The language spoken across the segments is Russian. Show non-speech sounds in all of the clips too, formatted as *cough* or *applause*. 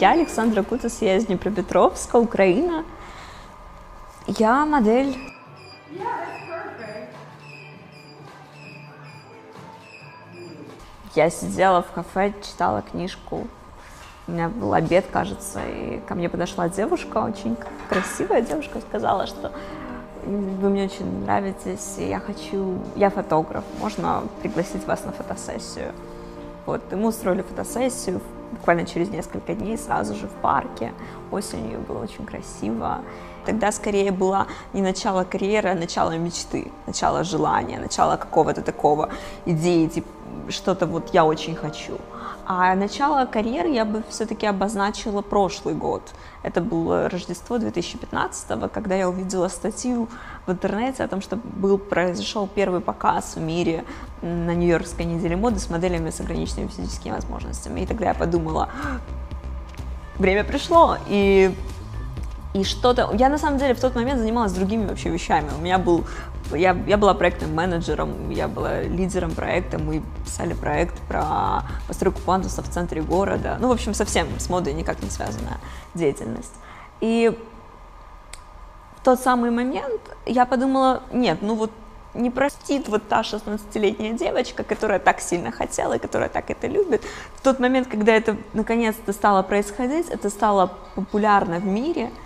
Я Александра Кутас, я из Днепропетровска, Украина. Я модель. Я сидела в кафе, читала книжку. У меня был обед, кажется, и ко мне подошла девушка, очень красивая девушка, сказала, что вы мне очень нравитесь, и я хочу, я фотограф, можно пригласить вас на фотосессию. Вот, и мы устроили фотосессию буквально через несколько дней, сразу же в парке. Осенью было очень красиво. Тогда скорее было не начало карьеры, а начало мечты, начало желания, начало какого-то такого идеи, типа что-то вот я очень хочу. А начало карьеры я бы все-таки обозначила прошлый год. Это было Рождество 2015 когда я увидела статью в интернете о том, что был, произошел первый показ в мире на Нью-Йоркской неделе моды с моделями с ограниченными физическими возможностями. И тогда я подумала, время пришло, и и что-то... Я, на самом деле, в тот момент занималась другими вообще вещами. У меня был... Я, я была проектным менеджером, я была лидером проекта, мы писали проект про постройку пандусов в центре города. Ну, в общем, совсем с модой никак не связанная деятельность. И в тот самый момент я подумала, нет, ну вот не простит вот та 16-летняя девочка, которая так сильно хотела которая так это любит. В тот момент, когда это наконец-то стало происходить, это стало популярно в мире –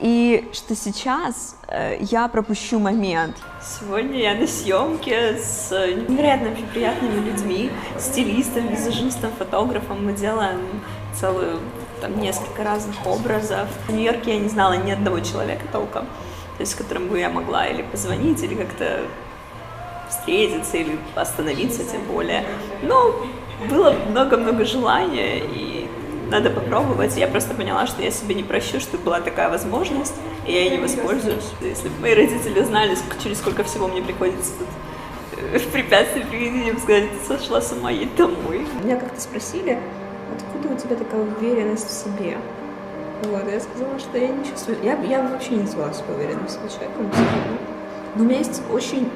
и что сейчас э, я пропущу момент. Сегодня я на съемке с невероятно вообще приятными людьми, стилистом, визажистом, фотографом. Мы делаем целую, там, несколько разных образов. В Нью-Йорке я не знала ни одного человека толком, то есть с которым бы я могла или позвонить, или как-то встретиться, или остановиться тем более. Но было много-много желания, и надо попробовать. Я просто поняла, что я себе не прощу, что была такая возможность, и я ей не воспользуюсь. Если бы мои родители знали, через сколько всего мне приходится тут э, *laughs* препятствий приведения, бы сказали, ты сошла с ума, едь домой. Меня как-то спросили, откуда у тебя такая уверенность в себе? Вот, я сказала, что я не чувствую, я, я вообще не называла себя уверенным в себе человеком, но у меня есть очень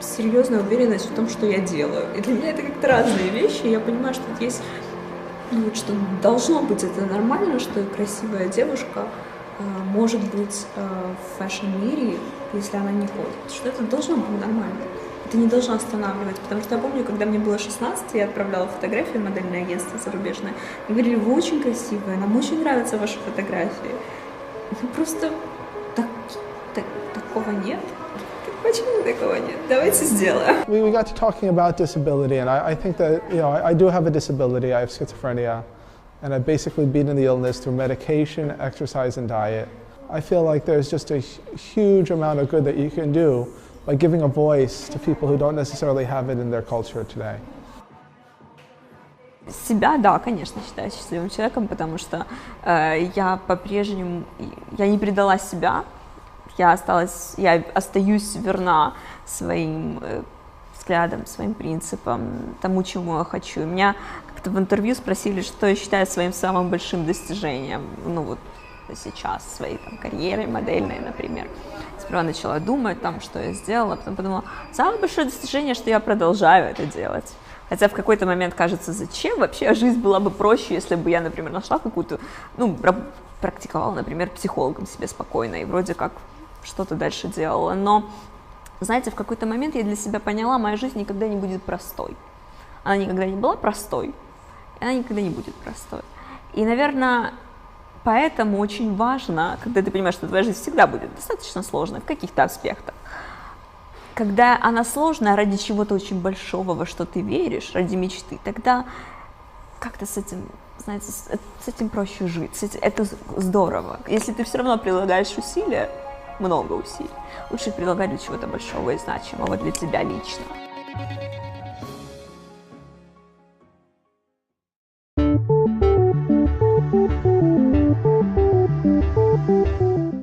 серьезная уверенность в том, что я делаю. И для меня это как-то разные вещи. Я понимаю, что есть ну, что должно быть это нормально, что красивая девушка э, может быть э, в фэшн-мире, если она не ходит. Что это должно быть нормально. Это не должно останавливать, потому что я помню, когда мне было 16, я отправляла фотографии в модельное агентство зарубежное. И говорили, вы очень красивая, нам очень нравятся ваши фотографии. Ну, просто так, так, такого нет. Почему такого нет? Давайте сделаем. We, we got to talking about disability, and I, I think that, you know, I, I do have a disability. I have schizophrenia, and I've basically beaten the illness through medication, exercise, and diet. I feel like there's just a huge amount of good that you can do by giving a voice to people who don't necessarily have it in their culture today. Себя, да, конечно, считаю счастливым человеком, потому что э, я по-прежнему, я не предала себя, я осталась, я остаюсь верна своим э, взглядам, своим принципам, тому, чему я хочу. меня как-то в интервью спросили, что я считаю своим самым большим достижением, ну вот сейчас, своей там карьерой модельной, например. Сперва начала думать, там, что я сделала, потом подумала, самое большое достижение, что я продолжаю это делать. Хотя в какой-то момент кажется, зачем вообще жизнь была бы проще, если бы я, например, нашла какую-то, ну, практиковала, например, психологом себе спокойно, и вроде как что-то дальше делала. Но, знаете, в какой-то момент я для себя поняла, моя жизнь никогда не будет простой. Она никогда не была простой, и она никогда не будет простой. И, наверное, поэтому очень важно, когда ты понимаешь, что твоя жизнь всегда будет достаточно сложной в каких-то аспектах, когда она сложная ради чего-то очень большого, во что ты веришь, ради мечты, тогда как-то с этим, знаете, с этим проще жить, это здорово. Если ты все равно прилагаешь усилия, много усилий. Лучше прилагать для чего-то большого и значимого для тебя лично.